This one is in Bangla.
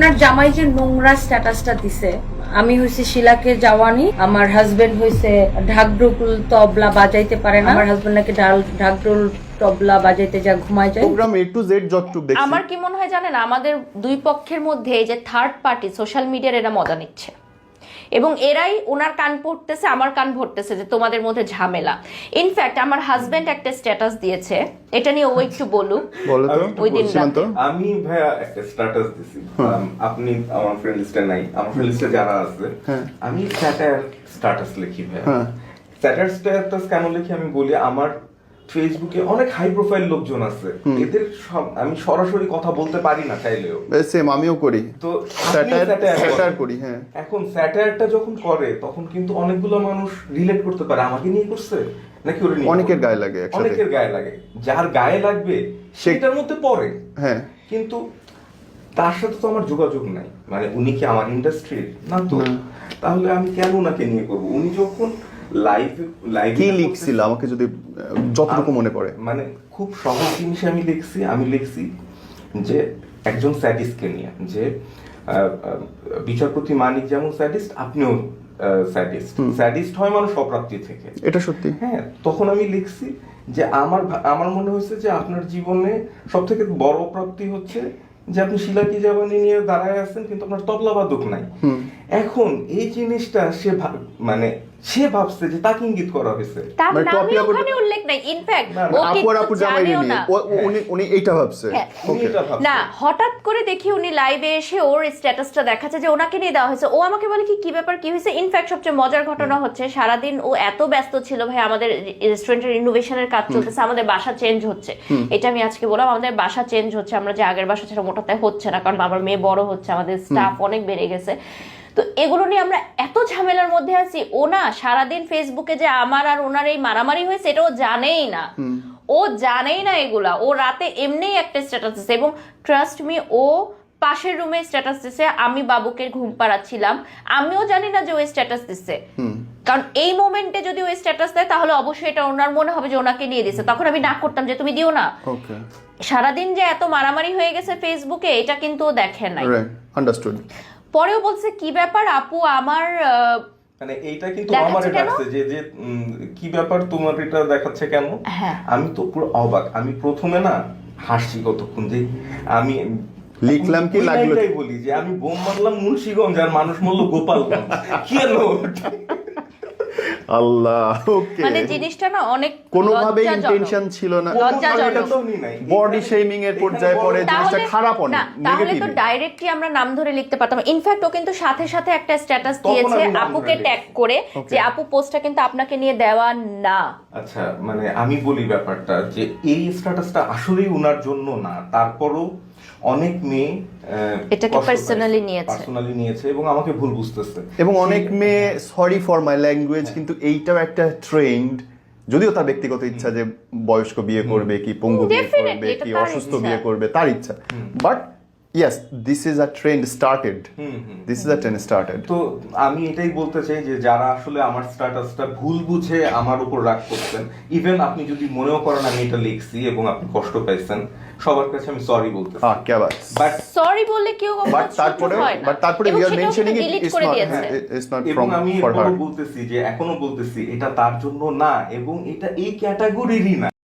আপনার জামাই যে নোংরা স্ট্যাটাসটা দিছে আমি হইছে শিলাকে যাওয়ানি আমার হাজবেন্ড হইছে ঢাকঢোল তবলা বাজাইতে পারে না আমার হাজবেন্ড নাকি ঢাল- ঢাকঢোল তবলা বাজাইতে যা ঘুমায় যায়। প্রোগ্রাম এ টু জেড যতটুকু দেখছি। আমার কি মনে হয় জানেন আমাদের দুই পক্ষের মধ্যে এই যে থার্ড পার্টি সোশ্যাল মিডিয়ার এরা মজা নিচ্ছে। এবং এরাই ওনার কান পড়তেছে আমার কান ভরতেছে যে তোমাদের মধ্যে ঝামেলা। ইনফ্যাক্ট আমার হাজবেন্ড একটা স্ট্যাটাস দিয়েছে। এটা নিয়ে ও একটু বলুক। ওই দিন আমি ভাইয়া একটা স্ট্যাটাস দিছি। আপনি আমার ফ্রেন্ড লিস্টে নাই। আমার ফ্রেন্ড লিস্টে যারা আছে হ্যাঁ। আমি স্ট্যাটাস লিখি ভাইয়া। হ্যাঁ। স্যাটার স্ট্যাটাস কেন লিখি আমি বলি আমার ফেসবুকে অনেক হাই প্রোফাইল লোকজন আছে। এদের সব- আমি সরাসরি কথা বলতে পারি না চাইলেও। সেম আমিও করি। তো স্যাটার করি। হ্যাঁ। এখন স্যাটারটা যখন করে তখন কিন্তু অনেকগুলো মানুষ রিলেট করতে পারে। আমাকে নিয়ে করছে? নাকি ওরে অনেকের গায়ে লাগে অনেকের গায়ে লাগে। যার গায়ে লাগবে সেটার মধ্যে পড়ে। হ্যাঁ। কিন্তু তার সাথে তো আমার যোগাযোগ নাই। মানে উনি কি আমার ইন্ডাস্ট্রির না তো। তাহলে আমি কেন ওনাকে নিয়ে করব? উনি যখন লাইভ লাইভ কি লিখছিল? আমাকে যদি যতটুকু মনে পড়ে। মানে খুব সহজ জিনিস আমি লিখছি আমি লিখছি যে একজন স্যাডিস্টকে নিয়ে যে বিচারপতি মানিক যেমন স্যাডিস্ট আপনিও স্যাডিস্ট। স্যাডিস্ট হয় মানুষ অপ্রাপ্তি থেকে। এটা সত্যি। হ্যাঁ তখন আমি লিখছি যে আমার আমার মনে হয়েছে যে আপনার জীবনে সব থেকে বড় প্রাপ্তি হচ্ছে যে আপনি শিলাকি জাবানি নিয়ে দাঁড়ায় আছেন কিন্তু আপনার তবলা বাদক নাই। এখন এই জিনিসটা সে মানে সে ভাবছে যে তাকে ইঙ্গিত করা হয়েছে। তার মানে নামে টপি আপুর- ওখানে উল্লেখ নাই। ইনফ্যাক্ট কিন্তু আপু জামাই জানেও নিয়ে না। ও- ও- উনি উনি এইটা ভাবছে। হ্যাঁ, ওকে ভাবছে। না হঠাৎ করে দেখি উনি লাইভে এসে ওর স্ট্যাটাসটা দেখাচ্ছে যে ওনাকে নিয়ে দেওয়া হয়েছে। ও আমাকে বলে কি কি ব্যাপার কি হয়েছে? ইনফ্যাক্ট সবচেয়ে মজার ঘটনা হচ্ছে সারাদিন ও এত ব্যস্ত ছিল ভাই আমাদের রেস্টুরেন্টের ইনোভেশনের কাজ চলতেছে আমাদের বাসা চেঞ্জ হচ্ছে। এটা আমি আজকে বললাম আমাদের বাসা চেঞ্জ হচ্ছে আমরা যে আগের বাসা ছিল মোটাতে হচ্ছে না কারণ আমার মেয়ে বড় হচ্ছে আমাদের স্টাফ অনেক বেড়ে গেছে। তো এগুলো নিয়ে আমরা এত ঝামেলার মধ্যে আছি। ও না সারাদিন ফেসবুকে যে আমার আর ওনার এই মারামারি হয়েছে এটা ও জানেই না। ও জানেই না এগুলা। ও রাতে এমনিই একটা স্ট্যাটাস দিচ্ছে এবং ট্রাস্ট মি ও পাশের রুমে স্ট্যাটাস দিচ্ছে আমি বাবুকে ঘুম পাড়াচ্ছিলাম। আমিও জানি না যে ওই স্ট্যাটাস দিচ্ছে কারণ এই মোমেন্টে যদি ওই স্ট্যাটাস দেয় তাহলে অবশ্যই এটা ওনার মনে হবে যে ওনাকে নিয়ে দিছে। তখন আমি না করতাম যে তুমি দিও না। সারাদিন যে এত মারামারি হয়ে গেছে ফেসবুকে এটা কিন্তু দেখে নাই। আন্ডারস্টুড পরেও বলছে কি ব্যাপার আপু আমার মানে এইটা কিন্তু আমার কেন? ডাকছে যে যে কি ব্যাপার তোমার এটা দেখাচ্ছে কেন হ্যাঁ। আমি তো পুরো অবাক আমি প্রথমে না হাসছি কতক্ষণ যে আমি লিখলাম কি লাগল? বলি যে আমি বোম মারলাম মুন্সিগঞ্জ আর মানুষ মরলো গোপালগঞ্জ কি হলো আল্লাহ ওকে। মানে জিনিসটা না অনেক কোনোভাবে ইন্টেনশন ছিল না। লজ্জাজনক। বডি শেমিং এর পর্যায়ে পরে জিনিসটা খারাপ অনেক তাহলে তো ডাইরেক্টলি আমরা নাম ধরে লিখতে পারতাম। ইনফ্যাক্ট ও কিন্তু সাথে সাথে একটা স্ট্যাটাস দিয়েছে আপুকে ট্যাগ করে যে আপু পোস্টটা কিন্তু আপনাকে নিয়ে দেওয়া না। আচ্ছা মানে আমি বলি ব্যাপারটা যে এই স্ট্যাটাসটা আসলেই উনার জন্য না। তারপরও অনেক মেয়ে এটাকে পার্সোনালি নিয়েছে। পার্সোনালি নিয়েছে এবং আমাকে ভুল বুঝতেছে। এবং অনেক মেয়ে সরি ফর মাই ল্যাঙ্গুয়েজ কিন্তু এইটাও একটা ট্রেন্ড যদিও তার ব্যক্তিগত ইচ্ছা যে বয়স্ক বিয়ে করবে কি পঙ্গু বিয়ে করবে কি অসুস্থ বিয়ে করবে তার ইচ্ছা। But this is a trend started this is a trend started তো আমি এটাই বলতে চাই যে যারা আসলে আমার স্ট্যাটাসটা ভুল বুঝে আমার উপর রাগ করছেন ইভেন আপনি যদি মনেও করেন আমি এটা লিখছি এবং আপনি কষ্ট পাইছেন সবার কাছে আমি সরি বলতে হ্যাঁ কে বাট সরি বললে কেউ বাট তারপরে বাট তারপরে আর mentioning it is not is not বলতেছি যে এখনও বলতেছি এটা তার জন্য না এবং এটা এই ক্যাটাগরিরই না।